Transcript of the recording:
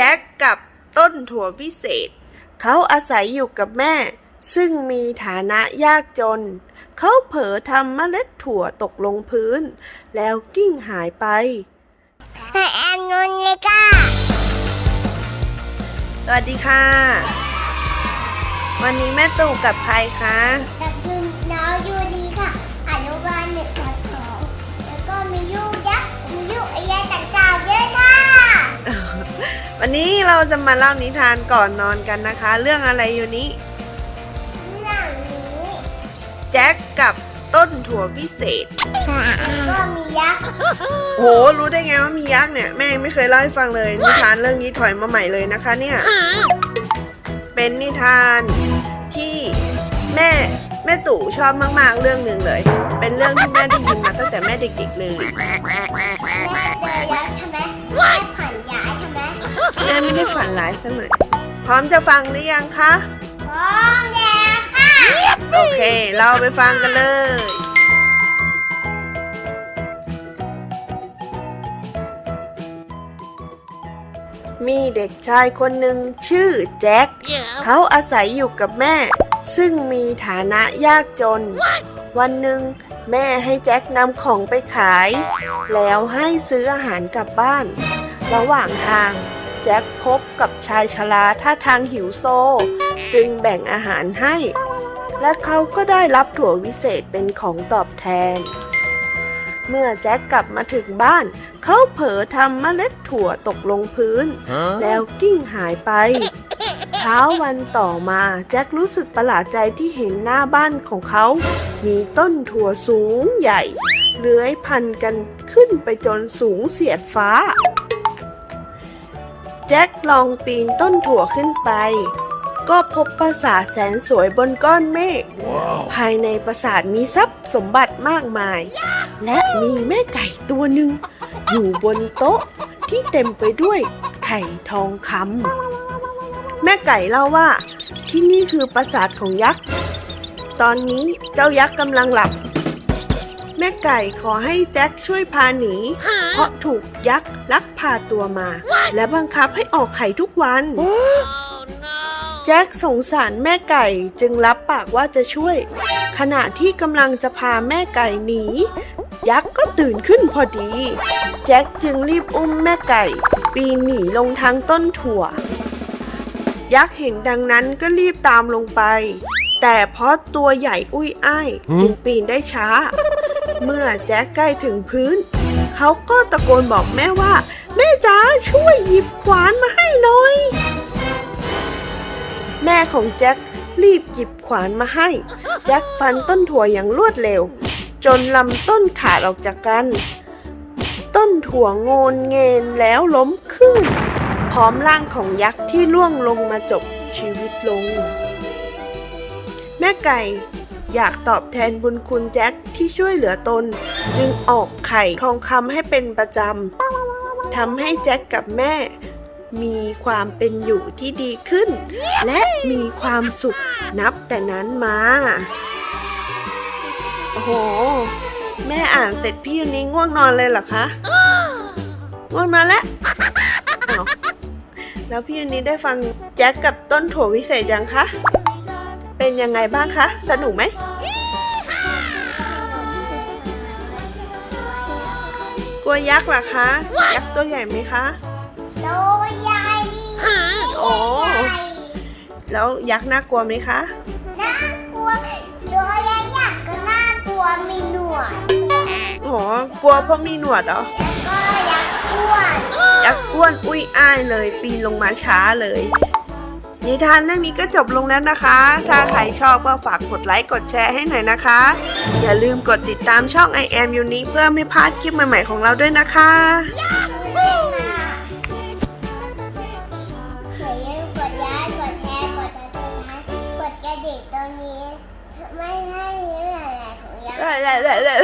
แจ็คกับต้นถั่วพิเศษ เขาอาศัยอยู่กับแม่ ซึ่งมีฐานะยากจน เขาเผลอทำเมล็ดถั่วตกลงพื้น แล้วกิ้งหายไปให้แอมนุนเลยค่ะสวัสดีค่ะ วันนี้แม่ตู่กับใครคะ กับคุณน้องยูดีค่ะอนุบาลหนึ่งทับ วันนี้เราจะมาเล่านิทานก่อนนอนกันนะคะ เรื่องอะไรอยู่นี้ เรื่องนี้แจ็คกับต้นถั่วพิเศษ แล้วก็มียักษ์โห รู้ได้ไงว่ามียักษ์เนี่ย แม่ยังไม่เคยเล่าให้ฟังเลย นิทานเรื่องนี้ถอยมาใหม่เลยนะคะเนี่ย เป็นนิทานที่แม่แม่ตู่ชอบมาก ๆ เรื่องหนึ่งเลย เป็นเรื่องที่แม่ได้ยินมาตั้งแต่แม่เด็กๆเลย แม่เจอยักษ์ใช่ไหมแม่ผ่ แม่ไม่ได้ฝันร้ายสักหน่อยพร้อมจะฟังหรือยังคะ พร้อมแล้วค่ะโอเค เราไปฟังกันเลยมีเด็กชายคนหนึ่งชื่อแจ็ค เขาอาศัยอยู่กับแม่ ซึ่งมีฐานะยากจน วันหนึ่งแม่ให้แจ็คนำของไปขาย แล้วให้ซื้ออาหารกลับบ้าน ระหว่างทางแจ็คพบกับชายชราท่าทางหิวโซ จึงแบ่งอาหารให้ และเขาก็ได้รับถั่ววิเศษเป็นของตอบแทน เมื่อแจ็คกลับมาถึงบ้าน เขาเผลอทำเมล็ดถั่วตกลงพื้น แล้วกิ้งหายไป เช้าวันต่อมาแจ็ครู้สึกประหลาดใจที่เห็นหน้าบ้านของเขา มีต้นถั่วสูงใหญ่เลื้อยพันกันขึ้นไปจนสูงเสียดฟ้า แจ็คลองปีนต้นถั่วขึ้นไป ก็พบปราสาทแสนสวยบนก้อนเมฆภายในปราสาทมีทรัพย์สมบัติมากมาย และมีแม่ไก่ตัวหนึ่ง อยู่บนโต๊ะที่เต็มไปด้วยไข่ทองคำแม่ไก่เล่าว่า ที่นี่คือปราสาทของยักษ์ ตอนนี้เจ้ายักษ์กำลังหลับ แม่ไก่ขอให้แจ็คช่วยพาหนี เพราะถูกยักษ์ลักพาตัวมา และบังคับให้ออกไข่ทุกวัน แจ็คสงสารแม่ไก่จึงรับปากว่าจะช่วย ขณะที่กำลังจะพาแม่ไก่หนี ยักษ์ก็ตื่นขึ้นพอดี แจ็คจึงรีบอุ้มแม่ไก่ ปีนหนีลงทางต้นถั่ว ยักษ์เห็นดังนั้นก็รีบตามลงไปแต่เพราะตัวใหญ่อุ้ยอ้าย จึงปีนได้ช้า เมื่อแจ็คใกล้ถึงพื้น เขาก็ตะโกนบอกแม่ว่า แม่จ๋าช่วยหยิบขวานมาให้หน่อย แม่ของแจ็ครีบหยิบขวานมาให้ แจ็คฟันต้นถั่วอย่างรวดเร็ว จนลำต้นขาดออกจากกัน ต้นถั่วโงนเงินแล้วล้มขึ้น พร้อมร่างของยักษ์ที่ล่วงลงมาจบชีวิตลง แม่ไก่ อยากตอบแทนบุญคุณแจ็คที่ช่วยเหลือตน จึงออกไข่ทองคำให้เป็นประจำทำให้แจ็คกับแม่ มีความเป็นอยู่ที่ดีขึ้น และมีความสุขนับแต่นั้นมาโอ้โห แม่อ่านเสร็จพี่วันนี้ง่วงนอนเลยเหรอคะง่วงนอนแล้วแล้วพี่วันนี้ได้ฟังแจ็คกับต้นถั่ววิเศษยังคะ เป็นยังไงบ้างคะ สนุกไหม กลัวยักษ์เหรอคะ ยักษ์ตัวใหญ่ไหมคะโตใหญ่โอ้แล้วยักษ์น่ากลัวไหมคะ น่ากลัว ตัวใหญ่ยักษ์ก็น่ากลัวมีหนวดอ๋อกลัวเพราะมีหนวดเหรอแล้วก็ยักษ์อ้วน ยักษ์อ้วนอุ้ยอ้ายเลย ปีนลงมาช้าเลย นิทานเรื่องนี้ก็จบลงแล้วนะคะ ถ้าใครชอบก็ฝากกดไลค์กดแชร์ให้หน่อยนะคะ อย่าลืมกดติดตามช่อง I am u n i เพื่อไม่พลาดคลิปใหม่ๆของเราด้วยนะคะอย่าลืมกดย้ายกดแชร์กดติดตามกดกระดิ่งตรงนี้ ไม่ให้ยิ้มอะไรของยักษ์ได้